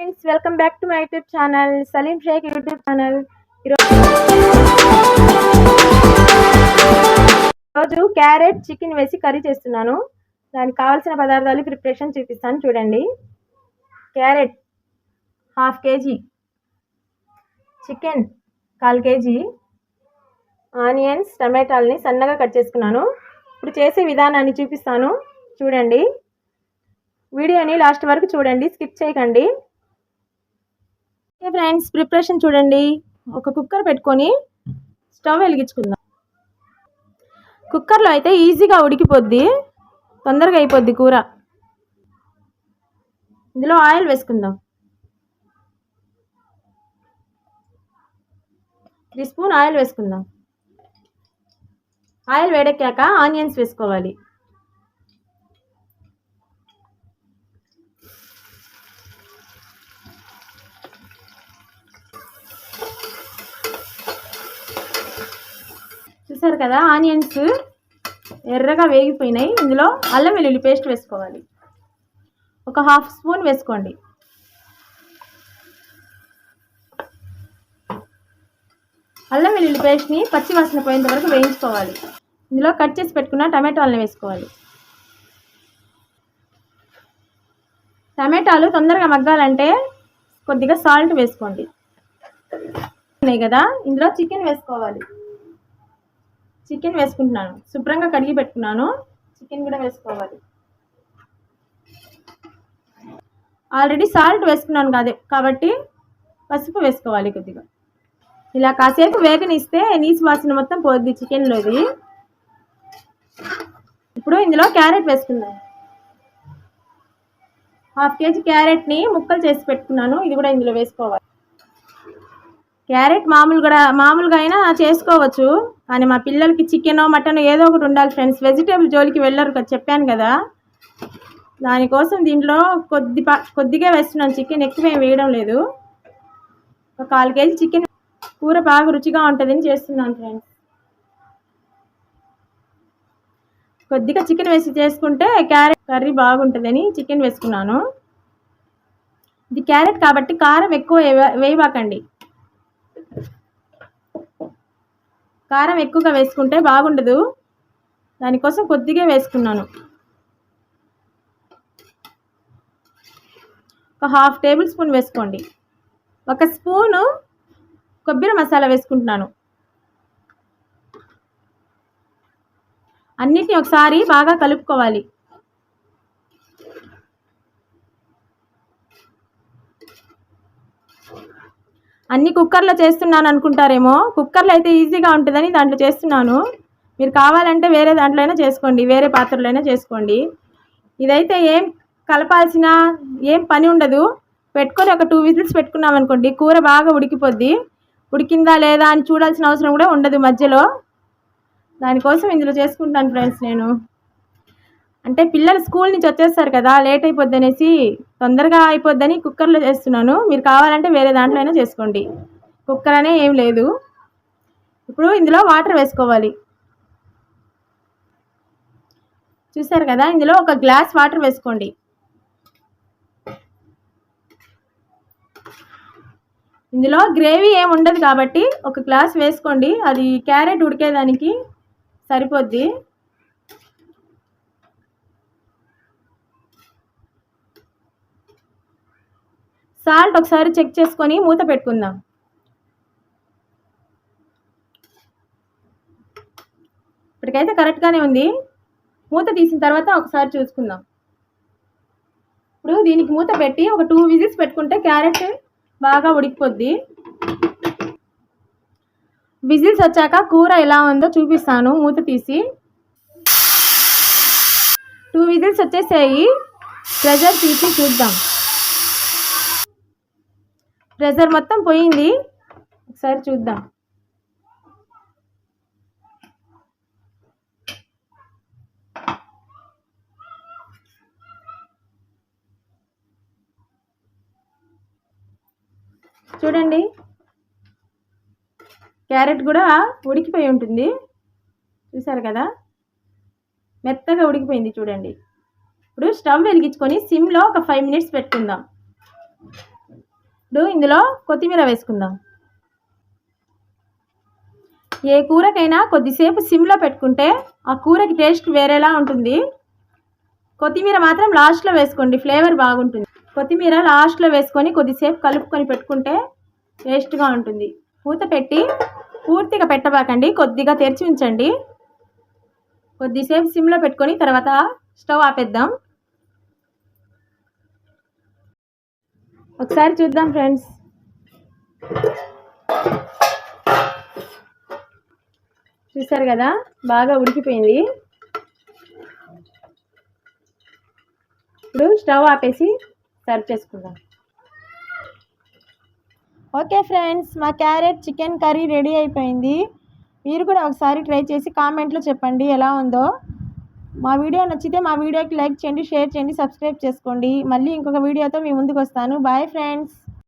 Friends welcome back to my YouTube channel Saleem Shaik YouTube channel. ఈరోజు carrot chicken వేసి curry చేస్తున్నాను. దానికి కావాల్సిన పదార్థాలు ప్రిపరేషన్ చూపిస్తాను చూడండి. క్యారెట్ హాఫ్ కేజీ చికెన్ కాల్ కేజీ ఆనియన్స్ టమాటాలని సన్నగా కట్ చేసుకున్నాను. ఇప్పుడు చేసే విధానాన్ని చూపిస్తాను చూడండి. వీడియోని లాస్ట్ వరకు చూడండి స్కిప్ చేయకండి. ఓకే ఫ్రెండ్స్ ప్రిపరేషన్ చూడండి. ఒక కుక్కర్ పెట్టుకొని స్టవ్ వెలిగించుకుందాం. కుక్కర్లో అయితే ఈజీగా ఉడికిపోద్ది. తొందరగా అయిపోద్ది కూర. ఇందులో ఆయిల్ వేసుకుందాం. త్రీ స్పూన్ ఆయిల్ వేసుకుందాం. ఆయిల్ వేడెక్కాక ఆనియన్స్ వేసుకోవాలి. చూసారు కదా ఆనియన్స్ ఎర్రగా వేగిపోయినాయి. ఇందులో అల్లం వెల్లుల్లి పేస్ట్ వేసుకోవాలి. ఒక హాఫ్ స్పూన్ వేసుకోండి. అల్లం వెల్లుల్లి పేస్ట్ని పచ్చి వాసన పోయేంత వరకు వేయించుకోవాలి. ఇందులో కట్ చేసి పెట్టుకున్న టమాటాలను వేసుకోవాలి. టమాటాలు తొందరగా మగ్గాలంటే కొద్దిగా సాల్ట్ వేసుకోండి. ఉన్నాయి కదా ఇందులో చికెన్ వేసుకోవాలి. చికెన్ వేసుకుంటున్నాను. శుభ్రంగా కడిగి పెట్టుకున్నాను. చికెన్ కూడా వేసుకోవాలి. ఆల్రెడీ సాల్ట్ వేసుకున్నాను కాదే కాబట్టి పసుపు వేసుకోవాలి కొద్దిగా. ఇలా కాసేపు వేగనిస్తే నీసు వాసన మొత్తం పోద్ది చికెన్లోది. ఇప్పుడు ఇందులో క్యారెట్ వేసుకుందాం. హాఫ్ కేజీ క్యారెట్ని ముక్కలు చేసి పెట్టుకున్నాను. ఇది కూడా ఇందులో వేసుకోవాలి. క్యారెట్ మామూలు కూడా మామూలుగా అయినా చేసుకోవచ్చు. కానీ మా పిల్లలకి చికెను మటన్ ఏదో ఒకటి ఉండాలి ఫ్రెండ్స్ వెజిటేబుల్ జోలికి వెళ్ళరు కదా చెప్పాను కదా. దానికోసం దీంట్లో కొద్ది కొద్దిగా వేస్తున్నాను చికెన్ ఎక్కువ వేయడం లేదు. ఒక కాలు కేజీ చికెన్ కూర బాగా రుచిగా ఉంటుందని చేస్తున్నాను ఫ్రెండ్స్ కొద్దిగా చికెన్ వేసి చేసుకుంటే క్యారెట్ కర్రీ బాగుంటుందని చికెన్ వేసుకున్నాను. ఇది క్యారెట్ కాబట్టి కారం ఎక్కువ వేయబాకండి. కారం ఎక్కువగా వేసుకుంటే బాగుండదు. దానికోసం కొద్దిగా వేసుకున్నాను. ఒక హాఫ్ టేబుల్ స్పూన్ వేసుకోండి. ఒక స్పూను కొబ్బరి మసాలా వేసుకుంటున్నాను. అన్నిటిని ఒకసారి బాగా కలుపుకోవాలి. అన్ని కుక్కర్లో చేస్తున్నాను అనుకుంటారేమో? కుక్కర్లో అయితే ఈజీగా ఉంటుందని దాంట్లో చేస్తున్నాను. మీరు కావాలంటే వేరే దాంట్లో అయినా చేసుకోండి వేరే పాత్రలో అయినా చేసుకోండి. ఇదైతే ఏం కలపాల్సిన ఏం పని ఉండదు. పెట్టుకొని ఒక టూ విజిల్స్ పెట్టుకున్నాం అనుకోండి కూర బాగా ఉడికిపోద్ది. ఉడికిందా లేదా అని చూడాల్సిన అవసరం కూడా ఉండదు మధ్యలో. దానికోసం ఇందులో చేసుకుంటాను ఫ్రెండ్స్ నేను. అంటే పిల్లలు స్కూల్ నుంచి వచ్చేస్తారు కదా లేట్ అయిపోద్ది అనేసి తొందరగా అయిపోద్దని కుక్కర్లో చేస్తున్నాను. మీరు కావాలంటే వేరే దాంట్లో అయినా చేసుకోండి. కుక్కర్ అనే ఏం లేదు. ఇప్పుడు ఇందులో వాటర్ వేసుకోవాలి. చూసారు కదా ఇందులో ఒక గ్లాస్ వాటర్ వేసుకోండి. ఇందులో గ్రేవీ ఏమి ఉండదు కాబట్టి ఒక గ్లాస్ వేసుకోండి. అది క్యారెట్ ఉడికేదానికి సరిపోద్ది. సాల్ట్ ఒకసారి చెక్ చేసుకొని మూత పెట్టుకుందాం. ఇప్పటికైతే కరెక్ట్గానే ఉంది. మూత తీసిన తర్వాత ఒకసారి చూసుకుందాం. ఇప్పుడు దీనికి మూత పెట్టి ఒక టూ విజిల్స్ పెట్టుకుంటే క్యారెట్ బాగా ఉడికిపోద్ది. విజిల్స్ వచ్చాక కూర ఎలా ఉందో చూపిస్తాను. మూత తీసి. టూ విజిల్స్ వచ్చేసాయి. ప్రెజర్ తీసి చూద్దాం. ప్రెజర్ మొత్తం పోయింది. ఒకసారి చూద్దాం. చూడండి. క్యారెట్ కూడా ఉడికిపోయి ఉంటుంది. చూసారు కదా? మెత్తగా ఉడికిపోయింది చూడండి. ఇప్పుడు స్టవ్ వెలిగించుకొని సిమ్లో ఒక ఫైవ్ మినిట్స్ పెట్టుకుందాం. ఇప్పుడు ఇందులో కొత్తిమీర వేసుకుందాం. ఏ కూరకైనా కొద్దిసేపు సిమ్లో పెట్టుకుంటే ఆ కూరకి టేస్ట్ వేరేలా ఉంటుంది. కొత్తిమీర మాత్రం లాస్ట్లో వేసుకోండి ఫ్లేవర్ బాగుంటుంది. కొత్తిమీర లాస్ట్లో వేసుకొని కొద్దిసేపు కలుపుకొని పెట్టుకుంటే టేస్ట్గా ఉంటుంది. పూత పెట్టి పూర్తిగా పెట్టబాకండి కొద్దిగా తెరిచి ఉంచండి. కొద్దిసేపు సిమ్లో పెట్టుకొని తర్వాత స్టవ్ ఆపేద్దాం. ఒకసారి చూద్దాం ఫ్రెండ్స్. చూసారు కదా? బాగా ఉడికిపోయింది. ఇప్పుడు స్టవ్ ఆపేసి సర్వ్ చేసుకుందాం. ఓకే ఫ్రెండ్స్ మా క్యారెట్ చికెన్ కర్రీ రెడీ అయిపోయింది. మీరు కూడా ఒకసారి ట్రై చేసి కామెంట్లో చెప్పండి ఎలా ఉందో. మా వీడియో నచ్చితే మా వీడియోకి లైక్ చేయండి షేర్ చేయండి సబ్స్క్రైబ్ చేసుకోండి. మళ్ళీ ఇంకొక వీడియోతో మీ ముందుకు వస్తాను. Bye friends.